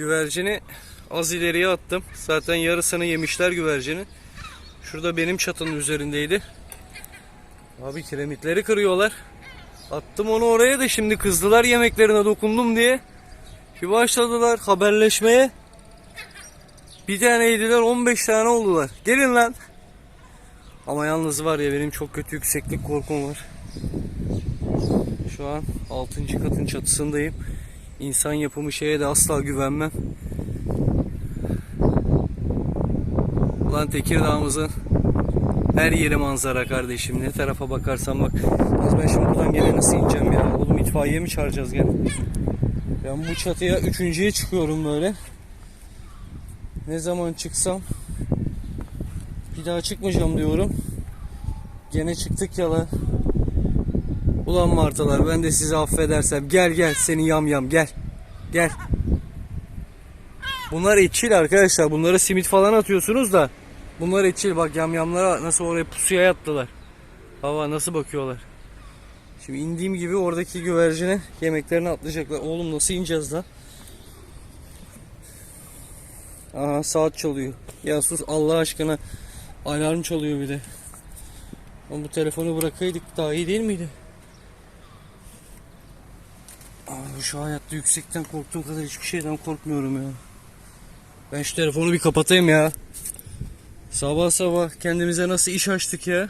Güvercini az ileriye attım. Zaten yarısını yemişler güvercini. Şurada benim çatının üzerindeydi. Abi kiremitleri kırıyorlar. Attım onu oraya da şimdi kızdılar yemeklerine dokundum diye. Bir başladılar haberleşmeye. Bir taneydiler 15 tane oldular. Gelin lan. Ama yalnız var ya benim çok kötü yükseklik korkum var. Şu an 6. katın çatısındayım. İnsan yapımı şeye de asla güvenmem. Ulan Tekirdağ'ımızın her yeri manzara kardeşim. Ne tarafa bakarsan bak. Yalnız ben şimdi buradan gene nasıl ineceğim ya? Oğlum itfaiye mi çağıracağız gene? Ben bu çatıya üçüncüye çıkıyorum böyle. Ne zaman çıksam bir daha çıkmayacağım diyorum. Gene çıktık ya lan. Ulan martılar ben de sizi affedersem gel gel seni yam yam gel. Gel. Bunlar etçil arkadaşlar. Bunlara simit falan atıyorsunuz da. Bunlar etçil bak yamyamlara nasıl oraya pusuya yattılar. Hava nasıl bakıyorlar. Şimdi indiğim gibi oradaki güvercine yemeklerini atlayacaklar. Oğlum nasıl ineceğiz lan? Aha saat çalıyor. Ya sus Allah aşkına. Alarm çalıyor bir de. Ama bu telefonu bırakaydık daha iyi değil miydi? Abi şu hayatta yüksekten korktuğum kadar hiçbir şeyden korkmuyorum ya. Ben şu telefonu bir kapatayım ya. Sabah sabah kendimize nasıl iş açtık ya.